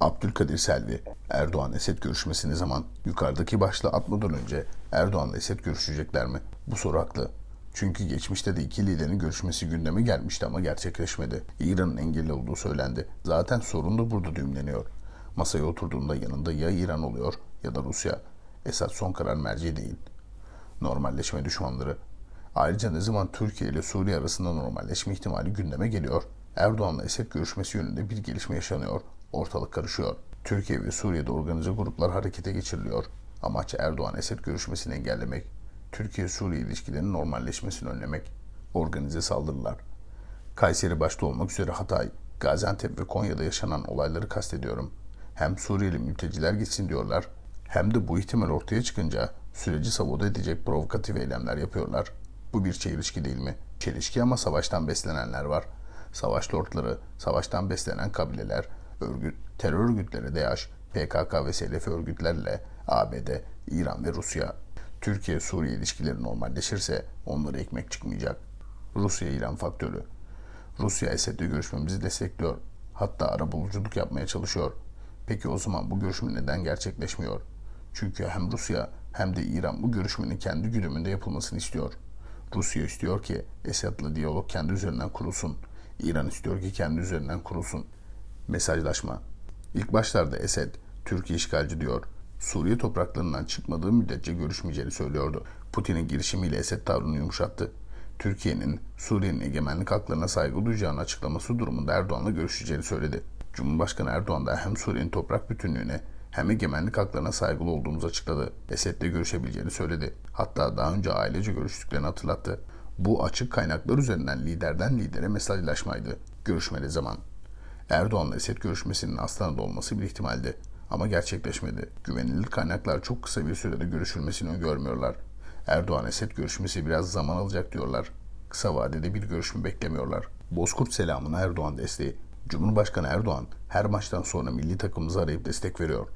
Abdülkadir Selvi, Erdoğan Esed görüşmesi ne zaman? Yukarıdaki başlığı atmadan önce Erdoğan'la Esed görüşecekler mi? Bu soru haklı. Çünkü geçmişte de iki liderin görüşmesi gündeme gelmişti ama gerçekleşmedi. İran'ın engeli olduğu söylendi. Zaten sorun da burada düğümleniyor. Masaya oturduğunda yanında ya İran oluyor ya da Rusya. Esad son karar merci değil. Normalleşme düşmanları. Ayrıca ne zaman Türkiye ile Suriye arasında normalleşme ihtimali gündeme geliyor. Erdoğan'la Esed görüşmesi yönünde bir gelişme yaşanıyor. Ortalık karışıyor. Türkiye ve Suriye'de organize gruplar harekete geçiriliyor. Amaç Erdoğan-Esed görüşmesini engellemek. Türkiye-Suriye ilişkilerinin normalleşmesini önlemek. Organize saldırılar. Kayseri başta olmak üzere Hatay, Gaziantep ve Konya'da yaşanan olayları kastediyorum. Hem Suriyeli mülteciler gitsin diyorlar, hem de bu ihtimal ortaya çıkınca süreci sabote edecek provokatif eylemler yapıyorlar. Bu bir çelişki değil mi? Çelişki ama savaştan beslenenler var. Savaş lordları, savaştan beslenen kabileler, örgüt, terör örgütleri DAEŞ, PKK ve Selefi örgütlerle ABD, İran ve Rusya. Türkiye-Suriye ilişkileri normalleşirse onlara ekmek çıkmayacak. Rusya-İran faktörü. Rusya Esed'le görüşmemizi destekliyor. Hatta arabuluculuk yapmaya çalışıyor. Peki o zaman bu görüşme neden gerçekleşmiyor? Çünkü hem Rusya hem de İran bu görüşmenin kendi güdümünde yapılmasını istiyor. Rusya istiyor ki Esad'la diyalog kendi üzerinden kurulsun. İran istiyor ki kendi üzerinden kurulsun. Mesajlaşma. İlk başlarda Esed, Türkiye işgalci diyor. Suriye topraklarından çıkmadığı müddetçe görüşmeyeceğini söylüyordu. Putin'in girişimiyle Esed tavrını yumuşattı. Türkiye'nin Suriye'nin egemenlik haklarına saygı duyacağını açıklaması durumunda Erdoğan'la görüşeceğini söyledi. Cumhurbaşkanı Erdoğan da hem Suriye'nin toprak bütünlüğüne hem egemenlik haklarına saygılı olduğumuzu açıkladı. Esed'le görüşebileceğini söyledi. Hatta daha önce ailece görüştüklerini hatırlattı. Bu açık kaynaklar üzerinden liderden lidere mesajlaşmaydı. Görüşmeli zaman. Erdoğan'la Esed görüşmesinin Astana'da olması bir ihtimaldi. Ama gerçekleşmedi. Güvenilir kaynaklar çok kısa bir sürede görüşülmesini öngörmüyorlar. Erdoğan-Esed görüşmesi biraz zaman alacak diyorlar. Kısa vadede bir görüşme beklemiyorlar. Bozkurt selamına Erdoğan desteği. Cumhurbaşkanı Erdoğan her maçtan sonra milli takımımızı arayıp destek veriyor.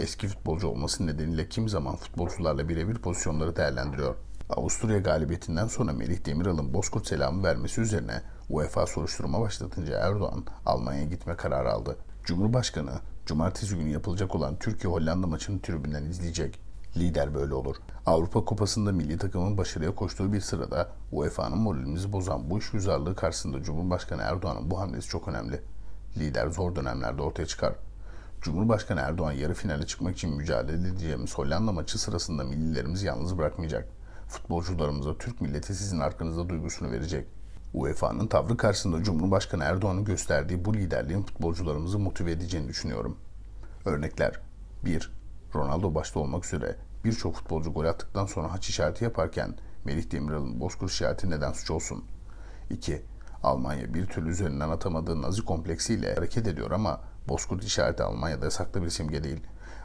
Eski futbolcu olması nedeniyle kim zaman futbolcularla birebir pozisyonları değerlendiriyor. Avusturya galibiyetinden sonra Melih Demiral'ın Bozkurt selamı vermesi üzerine UEFA soruşturma başlatınca Erdoğan Almanya'ya gitme kararı aldı. Cumhurbaşkanı cumartesi günü yapılacak olan Türkiye-Hollanda maçını tribünden izleyecek. Lider böyle olur. Avrupa Kupası'nda milli takımın başarıya koştuğu bir sırada UEFA'nın moralimizi bozan bu işgüzarlığı karşısında Cumhurbaşkanı Erdoğan'ın bu hamlesi çok önemli. Lider zor dönemlerde ortaya çıkar. Cumhurbaşkanı Erdoğan yarı finale çıkmak için mücadele edeceğimiz Hollanda maçı sırasında millilerimizi yalnız bırakmayacak. Futbolcularımıza Türk milleti sizin arkanızda duygusunu verecek. UEFA'nın tavrı karşısında Cumhurbaşkanı Erdoğan'ın gösterdiği bu liderliğin futbolcularımızı motive edeceğini düşünüyorum. Örnekler 1. Ronaldo başta olmak üzere birçok futbolcu gol attıktan sonra haç işareti yaparken Melih Demiral'ın bozkurt işareti neden suç olsun? 2. Almanya bir türlü üzerinden atamadığı nazi kompleksiyle hareket ediyor ama bozkurt işareti Almanya'da yasaklı bir simge değil.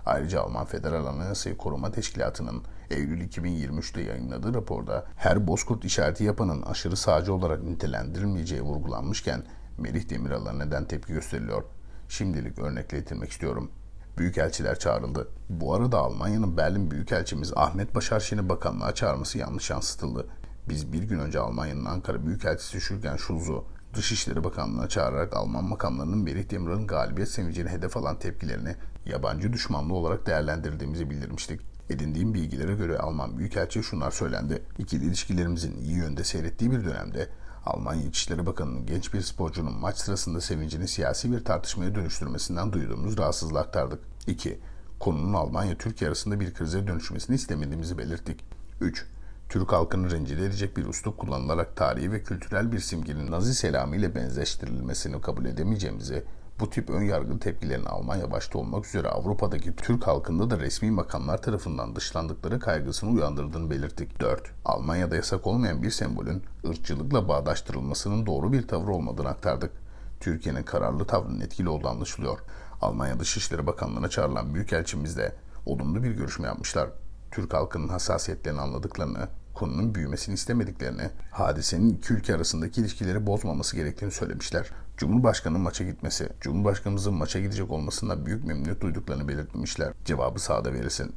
Ayrıca Alman Federal Anayasayı Koruma Teşkilatı'nın Eylül 2023'te yayınladığı raporda her bozkurt işareti yapanın aşırı sağcı olarak nitelendirilmeyeceği vurgulanmışken Melih Demiral'a neden tepki gösteriliyor? Şimdilik örnekle getirmek istiyorum. Büyükelçiler çağrıldı. Bu arada Almanya'nın Berlin Büyükelçimiz Ahmet Başarşen'i bakanlığa çağırması yanlış yansıtıldı. Biz bir gün önce Almanya'nın Ankara Büyükelçisi Şürgen Schulz'u Dışişleri Bakanlığı'na çağırarak Alman makamlarının Melih Demirel'in galibiyet sevincini hedef alan tepkilerini yabancı düşmanlığı olarak değerlendirdiğimizi bildirmiştik. Edindiğim bilgilere göre Alman Büyükelçi şunlar söylendi. İkili ilişkilerimizin iyi yönde seyrettiği bir dönemde Almanya İçişleri Bakanı'nın genç bir sporcunun maç sırasında sevincini siyasi bir tartışmaya dönüştürmesinden duyduğumuz rahatsızlığı aktardık. 2. Konunun Almanya-Türkiye arasında bir krize dönüşmesini istemediğimizi belirttik. 3. Türk halkını rencide edecek bir üslup kullanılarak tarihi ve kültürel bir simgenin Nazi selamı ile benzeştirilmesini kabul edemeyeceğimizi, bu tip ön yargılı tepkilerin Almanya başta olmak üzere Avrupa'daki Türk halkında da resmi makamlar tarafından dışlandıkları kaygısını uyandırdığını belirttik. 4. Almanya'da yasak olmayan bir sembolün ırkçılıkla bağdaştırılmasının doğru bir tavır olmadığını aktardık. Türkiye'nin kararlı tavrının etkili olduğu anlaşılıyor. Almanya Dışişleri Bakanlığı'na çağrılan Büyükelçimiz de olumlu bir görüşme yapmışlar. Türk halkının hassasiyetlerini anladıklarını, konunun büyümesini istemediklerini, hadisenin iki ülke arasındaki ilişkileri bozmaması gerektiğini söylemişler. Cumhurbaşkanının maça gitmesi, Cumhurbaşkanımızın maça gidecek olmasından büyük memnuniyet duyduklarını belirtmişler. Cevabı sağda verilsin.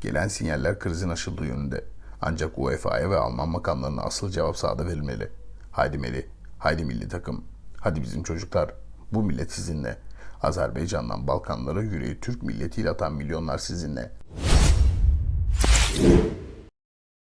Gelen sinyaller krizin aşıldığı yönünde. Ancak UEFA'ya ve Alman makamlarına asıl cevap sahada verilmeli. Haydi Meli, haydi milli takım, hadi bizim çocuklar, bu millet sizinle. Azerbaycan'dan Balkanlara yüreği Türk milletiyle atan milyonlar sizinle.